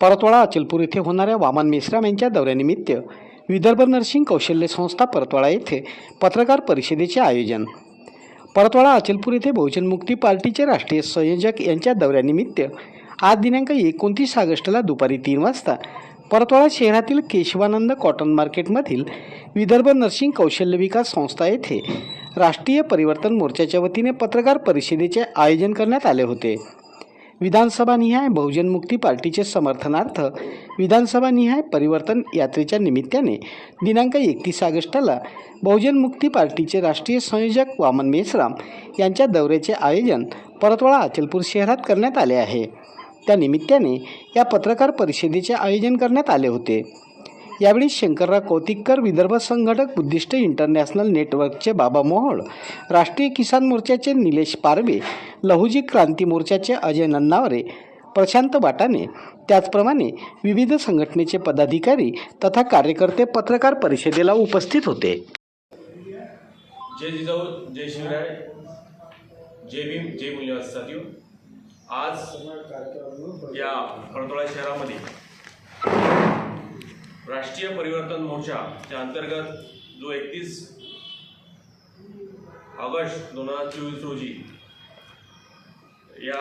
परतवाडा अचलपूर येथे होणाऱ्या वामन मेश्राम यांच्या दौऱ्यानिमित्त विदर्भ नर्सिंग कौशल्य संस्था परतवाडा येथे पत्रकार परिषदेचे आयोजन. परतवाडा अचलपूर येथे बहुजन मुक्ती पार्टीचे राष्ट्रीय संयोजक यांच्या दौऱ्यानिमित्त आज दिनांक एकोणतीस ऑगस्टला दुपारी तीन वाजता परतवाडा शहरातील केशवानंद कॉटन मार्केटमधील विदर्भ नर्सिंग कौशल्य विकास संस्था येथे राष्ट्रीय परिवर्तन मोर्चाच्या वतीने पत्रकार परिषदेचे आयोजन करण्यात आले होते. विधानसभा निहाय बहुजन मुक्ती पार्टीचे समर्थनार्थ विधानसभा निहाय परिवर्तन यात्रेच्या निमित्ताने दिनांक एकतीस ऑगस्टला बहुजन मुक्ती पार्टीचे राष्ट्रीय संयोजक वामन मेसराम यांच्या दौऱ्याचे आयोजन परतवाडा अचलपूर शहरात करण्यात आले आहे. त्या निमित्ताने या पत्रकार परिषदेचे आयोजन करण्यात आले होते. यावेळी शंकरराव कौतिककर विदर्भ संघटक बुद्धिस्ट इंटरनॅशनल नेटवर्कचे बाबा मोहोळ राष्ट्रीय किसान मोर्चाचे निलेश पारवे लहुजी क्रांती मोर्चाचे अजय नन्नावरे प्रशांत बाटाने त्याचप्रमाणे विविध संघटनेचे पदाधिकारी तथा कार्यकर्ते पत्रकार परिषदेला उपस्थित होते. जय जिजाऊ जय शिवराय जय भीम जय मूल्यवान साथीव आज या फळतोळा शहरामध्ये राष्ट्रीय परिवर्तन मोर्चाच्या अंतर्गत जो एकतीस ऑगस्ट दोन हजार चोवीस रोजी या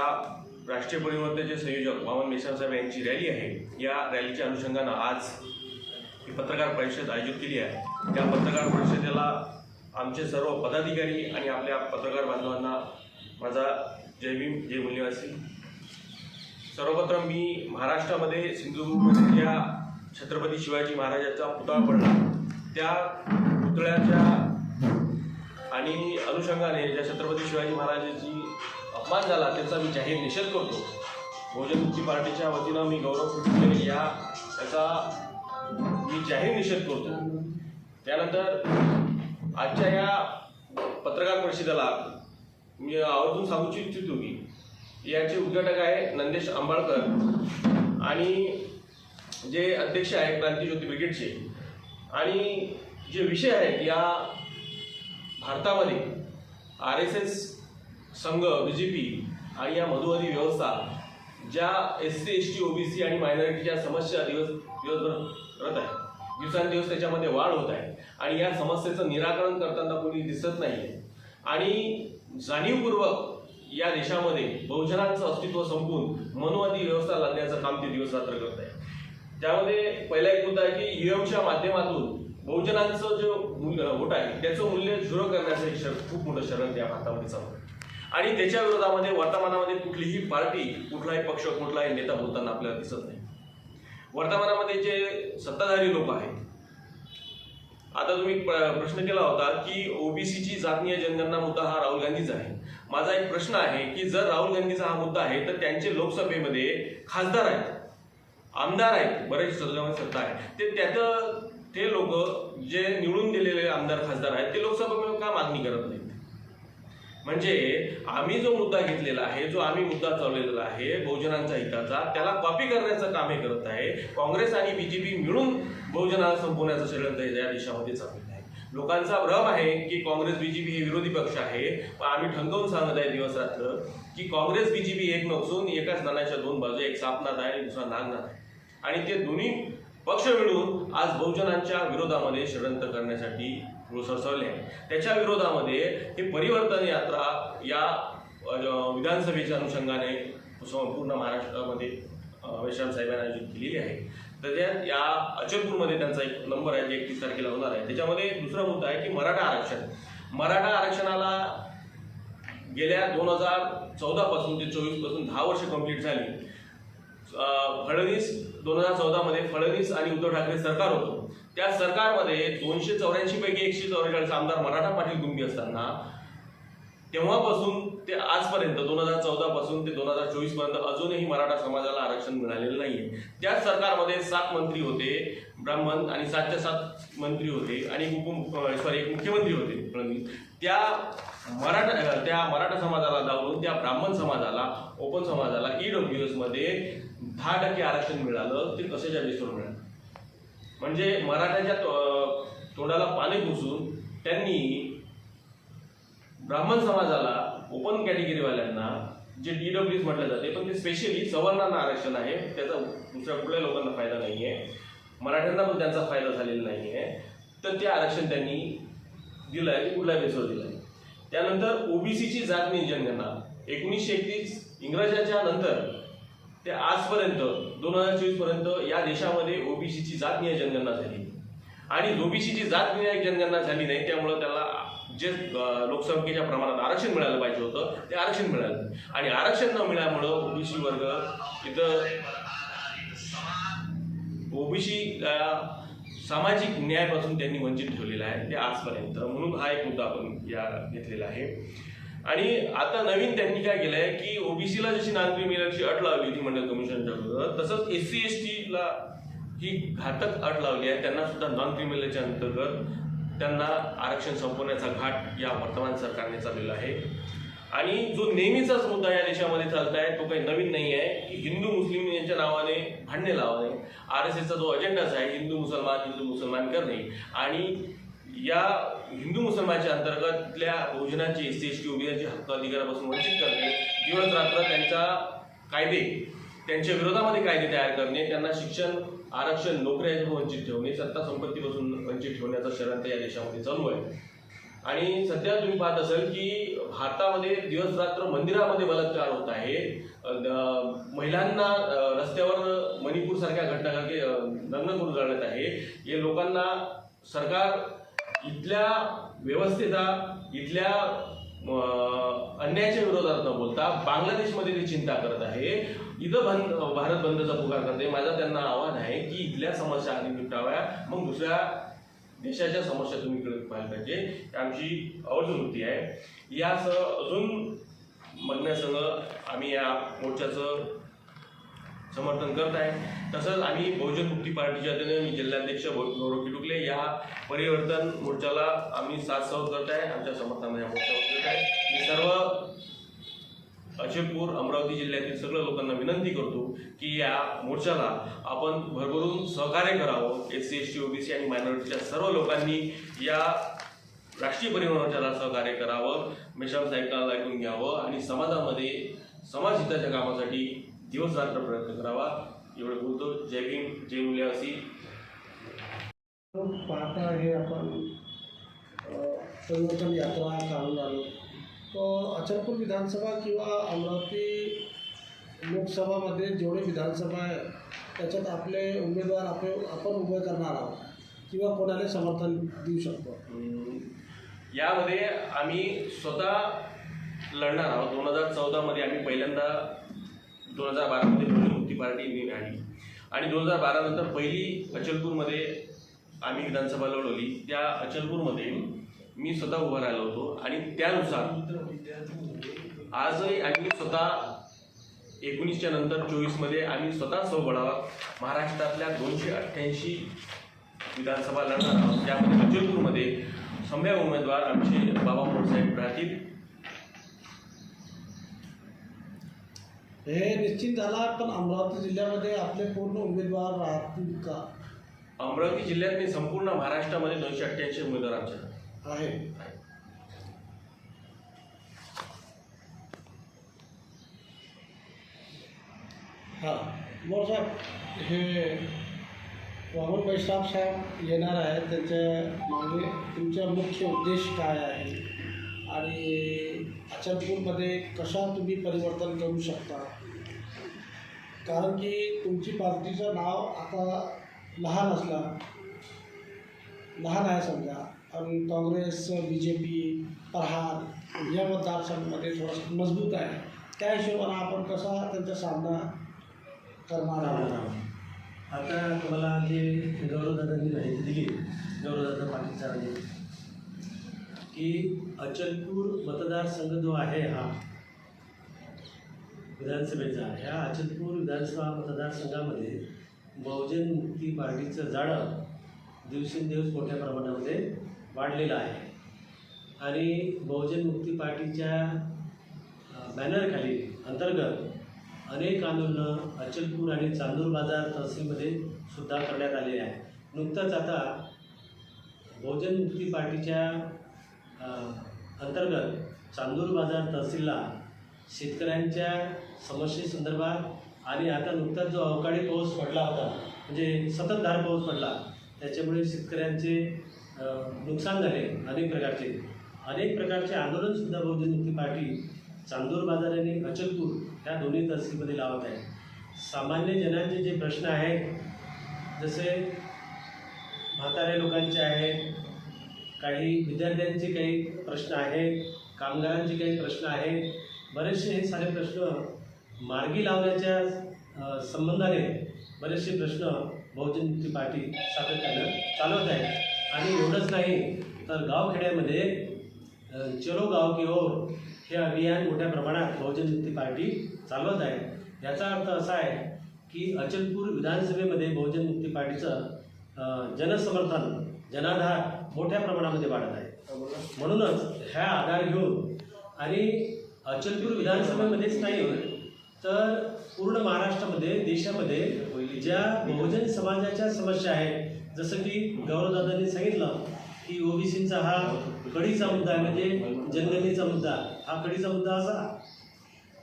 राष्ट्रीय परिवर्तनाचे संयोजक वामन मेश्राम साहेब यांची रॅली आहे. या रॅलीच्या अनुषंगानं आज ही पत्रकार परिषद आयोजित केली आहे. त्या पत्रकार परिषदेला आमचे सर्व पदाधिकारी आणि आपल्या पत्रकार बांधवांना माझा जय भीम जय मूल्यवासी सर्वप्रथम मी महाराष्ट्रामध्ये सिंधुदुर्ग या छत्रपती शिवाजी महाराजाचा पुतळा पडला. त्या पुतळ्याच्या आणि अनुषंगाने ज्या छत्रपती शिवाजी महाराजांची अपमान झाला त्याचा मी जाहीर निषेध करतो. बहुजन मुक्ती पार्टीच्या वतीनं मी गौरव फुटले या त्याचा मी जाहीर निषेध करतो. त्यानंतर आजच्या या पत्रकार परिषदेला मी आवर्जून सांगू इच्छितो की याचे उद्घाटक आहे नंदेश आंबाळकर. आणि जे अध्यक्ष आहे क्रांतीज्योती ब्रिगेडचे आणि जे विषय आहेत या भारतामध्ये आर एस एस संघ बी जे पी आणि या मधुवादी व्यवस्था ज्या S C S T OBC आणि मायनॉरिटीच्या समस्या दिवस दिवसभर करत आहे दिवसांदिवस त्याच्यामध्ये वाढ होत आहे. आणि या समस्येचं निराकरण करताना कोणी दिसत नाही आहे आणि जाणीवपूर्वक या देशामध्ये बहुजनांचं अस्तित्व संपून मनोवादी व्यवस्था लादण्याचं काम ते दिवस रात्र करत आहे त्यामध्ये पहिला एक मुद्दा आहे की ईएमच्या माध्यमातून बहुजनांचं जो मूल्य वोट आहे त्याचं मूल्य झिरो करण्याचं एक शर खूप मोठं शरण त्या भारतामध्ये चालू आहे. आणि त्याच्या विरोधामध्ये वर्तमानामध्ये कुठलीही पार्टी कुठलाही पक्ष कुठलाही नेता बोलताना आपल्याला दिसत नाही. वर्तमानामध्ये जे सत्ताधारी लोक आहेत आता तुम्ही प्र- प्रश्न केला होता की ओबीसीची जातीय जनगणना मुद्दा हा राहुल गांधीचा आहे. माझा एक प्रश्न आहे की जर राहुल गांधीचा हा मुद्दा आहे तर त्यांचे लोकसभेमध्ये खासदार आहेत. आमदार आहेत बरेच सत्तामध्ये सत्ता आहे. ते त्यात ते लोक जे निवडून दिलेले आमदार खासदार आहेत ते लोकसभेमध्ये का मागणी करत नाहीत? म्हणजे आम्ही जो मुद्दा घेतलेला आहे जो आम्ही मुद्दा चालवलेला आहे बहुजनांच्या हिताचा त्याला कॉपी करण्याचं काम हे करत आहे. काँग्रेस आणि बीजेपी मिळून बहुजनाला संपवण्याचं षडयंत्र हे या देशामध्ये चाललेलं आहे. लोकांचा भ्रम आहे की काँग्रेस बीजेपी हे विरोधी पक्ष आहे. पण आम्ही ठणकावून सांगत आहे दिवस रात्र की काँग्रेस बीजेपी एक नसून एकाच नाण्याच्या दोन बाजू एक सापनाथ आहे आणि दुसरा नागनाथ आहे. आणि ते दोन्ही पक्ष मिळून आज बहुजनांच्या विरोधामध्ये षडयंत्र करण्यासाठी सरसवले आहे त्याच्या विरोधामध्ये हे परिवर्तन यात्रा या विधानसभेच्या अनुषंगाने संपूर्ण महाराष्ट्रामध्ये विश्राम साहेबांनी आयोजित केलेली आहे. तर त्यात या अचलपूरमध्ये त्यांचा एक नंबर आहे जे एकतीस तारखेला होणार आहे. त्याच्यामध्ये दुसरा मुद्दा आहे की मराठा आरक्षण. मराठा आरक्षणाला गेल्या दोन हजार चौदापासून ते चोवीसपासून दहा वर्ष कंप्लीट झाली. फडणवीस दोन हजार चौदामध्ये फडणवीस आणि उद्धव ठाकरे सरकार होतं. त्या सरकारमध्ये दोनशे चौऱ्याऐंशी पैकी एकशे चौवेचाळीस आमदार मराठा पाटील कुंभी असताना तेव्हापासून ते आजपर्यंत दोन हजार चौदा पासून ते दोन हजार चोवीसपर्यंत अजूनही मराठा समाजाला आरक्षण मिळालेलं नाहीये. त्याच सरकारमध्ये सात मंत्री होते ब्राह्मण आणि सातच्या सात मंत्री होते आणि उप सॉरी एक मुख्यमंत्री होते फडणवीस. त्या मराठा त्या मराठा समाजाला डावलून त्या ब्राह्मण समाजाला ओपन समाजाला ईडब्ल्यू एस दहा टक्के आरक्षण मिळालं ते कशाच्या बेसवर मिळालं? म्हणजे मराठ्याच्या तोंडाला पाणी पुसून त्यांनी ब्राह्मण समाजाला ओपन कॅटेगरीवाल्यांना जे डी डब्ल्यू म्हटलं जाते पण ते स्पेशली सवर्णांना आरक्षण आहे त्याचा दुसऱ्या कुठल्या लोकांना फायदा नाही आहे मराठ्यांना पण त्यांचा फायदा झालेला नाही आहे तर ते आरक्षण त्यांनी दिलं आहे ते कुठल्या बेसवर दिलं आहे त्यानंतर ओबीसीची जात नाही जनगणना एकोणीसशे एकतीस इंग्रजाच्या नंतर ते आजपर्यंत दोन हजार चोवीसपर्यंत या देशामध्ये ओबीसीची जात निय जनगणना झाली आणि ओबीसीची जात निय जनगणना झाली नाही त्यामुळं त्याला जे लोकसंख्येच्या प्रमाणात आरक्षण मिळालं पाहिजे होतं ते आरक्षण मिळालं. आणि आरक्षण न मिळाल्यामुळं ओबीसी वर्ग इथं ओबीसी सामाजिक न्यायापासून त्यांनी वंचित ठेवलेला आहे ते आजपर्यंत. म्हणून हा एक मुद्दा आपण या घेतलेला आहे. आणि आता नवीन त्यांनी काय केलंय की ओबीसीला जशी नॉन क्रिमिनलची अट लावली होती मंडळ कमिशनच्या विरोधात तसंच एस सी एस टीला ही घातक अट लावली आहे. त्यांना सुद्धा नॉन क्रिमिनलच्या अंतर्गत त्यांना आरक्षण संपवण्याचा घाट या वर्तमान सरकारने चाललेला आहे. आणि जो नेहमीचाच मुद्दा या देशामध्ये चालत आहे तो काही नवीन नाही आहे की हिंदू मुस्लिम यांच्या नावाने भांडणे लावणे. आर एस एसचा जो अजेंडाच आहे हिंदू मुसलमान हिंदू मुसलमान करणे. आणि या हिंदू मुसलमानच्या अंतर्गतल्या भोजनाची एस सी एस टी ओबीसीची हक्क अधिकारापासून वंचित करणे दिवस रात्र त्यांचा कायदे त्यांच्या विरोधामध्ये कायदे तयार करणे त्यांना शिक्षण आरक्षण नोकऱ्यापासून वंचित ठेवणे सत्ता संपत्तीपासून वंचित ठेवण्याचा षडयंत्र या देशामध्ये चालू आहे. आणि सध्या तुम्ही पाहत असाल की भारतामध्ये दिवस रात्र मंदिरामध्ये बलात्कार होत आहे. महिलांना रस्त्यावर मणिपूर सारख्या घटना लग्न करून जाण्यात आहे. हे लोकांना सरकार इथल्या व्यवस्थेचा इथल्या अन्यायाच्या विरोधात न बोलता बांगलादेशमध्ये ते चिंता करत आहे. इथं बंद भारत बंदचा पुकार करते. माझा त्यांना आव्हान आहे की इथल्या समस्या आधी निपटाव्या. मग दुसऱ्या देशाच्या समस्या तुम्ही इकडे पाहायला पाहिजे आमची आवर्जून वृत्ती आहे. यासह अजून बघण्यासह आम्ही या मोर्चाचं समर्थन करत आहे. तसंच आम्ही बहुजन मुक्ती पार्टीच्या वतीने मी जिल्हाध्यक्ष गौ- गौरव किटुकले या परिवर्तन मोर्चाला आम्ही साथ सहयोग करत आहे. आमच्या समर्थनाने या मोर्चा करत आहे. मी सर्व अचलपूर अमरावती जिल्ह्यातील सगळ्या लोकांना विनंती करतो की या मोर्चाला आपण भरभरून सहकार्य करावं. S C S T OBC आणि मायनॉरिटीच्या सर्व लोकांनी या राष्ट्रीय परिवहन मोर्चाला सहकार्य करावं. मेशाम साहेबांना ऐकून घ्यावं आणि समाजामध्ये समाजहिताच्या कामासाठी दिवस रात्र प्रयत्न करावा. एवढं बोलतो. जय भीम जय मूल्यासी पाहता हे आपण परिवर्तन यात्रा चालू आलो अचलपूर विधानसभा किंवा अमरावती लोकसभामध्ये जेवढे विधानसभा आहे त्याच्यात आपले उमेदवार आपले आपण उभे करणार आहोत किंवा कोणाला समर्थन देऊ शकतो? यामध्ये आम्ही स्वतः लढणार आहोत. दोन हजार चौदामध्ये आम्ही पहिल्यांदा दोन हजार बारामध्ये बहुजन मुक्ती पार्टी निघाली आणि दोन हजार बारानंतर पहिली अचलपूरमध्ये आम्ही विधानसभा लढवली. त्या अचलपूरमध्ये मी स्वतः उभा राहिलो होतो. आणि त्यानुसार आजही आम्ही स्वतः एकोणीसच्या नंतर चोवीसमध्ये आम्ही स्वतः स्वबळावर महाराष्ट्रातल्या दोनशे अठ्ठ्याऐंशी विधानसभा लढणार आहोत. त्यामध्ये अचलपूरमध्ये सम्य उमेदवार आमचे बाबा मोडसाहेब राहतील. हे निश्चित झाला पण अमरावती जिल्ह्यामध्ये आपले पूर्ण उमेदवार राहतील का? अमरावती जिल्ह्यात नाही संपूर्ण महाराष्ट्रामध्ये दोनशे अठ्ठ्याऐंशी उमेदवार आमच्या आहे. हां मोर साहेब हे वामन वैष्णव साहेब येणार आहेत त्यांच्या मागे तुमचा मुख्य उद्देश काय आहे? आणि अचलपूरमध्ये कशा तुम्ही परिवर्तन करू शकता? कारण की तुमची पार्टीचं नाव आता लहान असला लहान आहे समजा. आणि काँग्रेस बी जे पी प्रहार या मतदारसंघामध्ये थोडंसं मजबूत आहे. त्या हिशोबानं आपण कसा त्यांचा सामना करणार आहोत? आता तुम्हाला जे गौरवदादांनी माहिती दिली गौरवदादा पाटील सरांनी की अचलपूर मतदारसंघ जो आहे हा विधानसभेचा ह्या अचलपूर विधानसभा मतदारसंघामध्ये बहुजन मुक्ती पार्टीचं जाळं दिवसेंदिवस मोठ्या प्रमाणामध्ये वाढलेलं आहे. आणि बहुजन मुक्ती पार्टीच्या बॅनरखाली अंतर्गत अनेक आंदोलनं अचलपूर आणि चांदूर बाजार तहसीलमध्ये सुद्धा करण्यात आलेले आहे नुकतंच आता बहुजन मुक्ती पार्टीच्या अंतर्गत चांदूर बाजार तहसीलला शेतकऱ्यांच्या समस्येसंदर्भात आणि आता नुकताच जो अवकाळी पाऊस पडला होता म्हणजे सततधार पाऊस पडला त्याच्यामुळे शेतकऱ्यांचे नुकसान झाले अनेक प्रकारचे. अनेक प्रकारचे आंदोलनसुद्धा बहुजन मुक्ती पार्टी चांदूर बाजार आणि अचलपूर ह्या दोन्ही तहसीलमध्ये लावत आहे. सामान्य जनांचे जे प्रश्न आहेत जसे म्हाताऱ्या लोकांचे आहेत काही विद्यार्थ्यांचे काही प्रश्न आहेत कामगारांचे काही प्रश्न आहेत बरेचसे हे सारे प्रश्न मार्गी लावण्याच्या संबंधाने बरेचसे प्रश्न बहुजन मुक्ती पार्टी सातत्यानं चालवत आहे. आणि एवढंच नाही तर गावखेड्यामध्ये चलो गाव की ओर हे अभियान मोठ्या प्रमाणात बहुजन मुक्ती पार्टी चालवत आहे. याचा अर्थ असा आहे की अचलपूर विधानसभेमध्ये बहुजन मुक्ती पार्टीचं जनसमर्थन जनाधार मोठ्या प्रमाणामध्ये वाढत आहे. म्हणूनच ह्या आधार घेऊन आणि अचलपूर विधानसभेमध्येच नाही तर पूर्ण महाराष्ट्रामध्ये देशामध्ये ज्या बहुजन समाजाच्या समस्या आहेत जसं की गौरवदादांनी सांगितलं की ओबीसींचा हा कढीचा मुद्दा आहे म्हणजे जनगणनेचा मुद्दा. हा कढीचा मुद्दा असा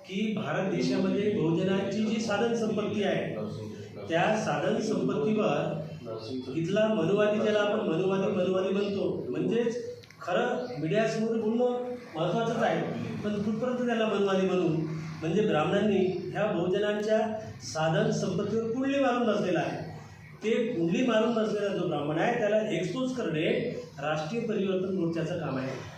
की भारत देशामध्ये बहुजनांची जी साधन संपत्ती आहे त्या साधन संपत्तीवर इथला मनुवादी ज्याला आपण मनुवादी मनुवादी म्हणतो म्हणजेच खरं मीडियासमोर बोलणं महत्त्वाचंच आहे. पण कुठपर्यंत त्याला मनुवादी म्हणून म्हणजे ब्राह्मणांनी ह्या बहुजनांच्या साधन संपत्तीवर कुंडली मारून बसलेला आहे. ते कुंडली मारून बसलेला जो ब्राह्मण आहे त्याला एक्सपोज करणे राष्ट्रीय परिवर्तन मोर्चाचं काम आहे.